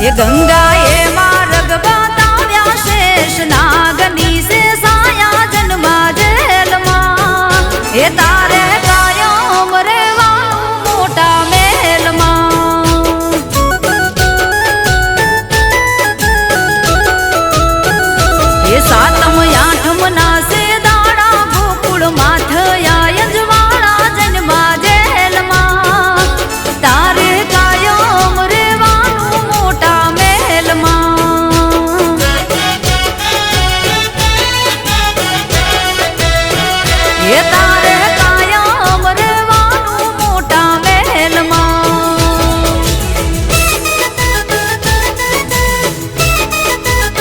એ ગંગા એ માં રગબાતા વ્યાશેષ નાગની સે સાયા જન્મા જેલમાં એ તા Это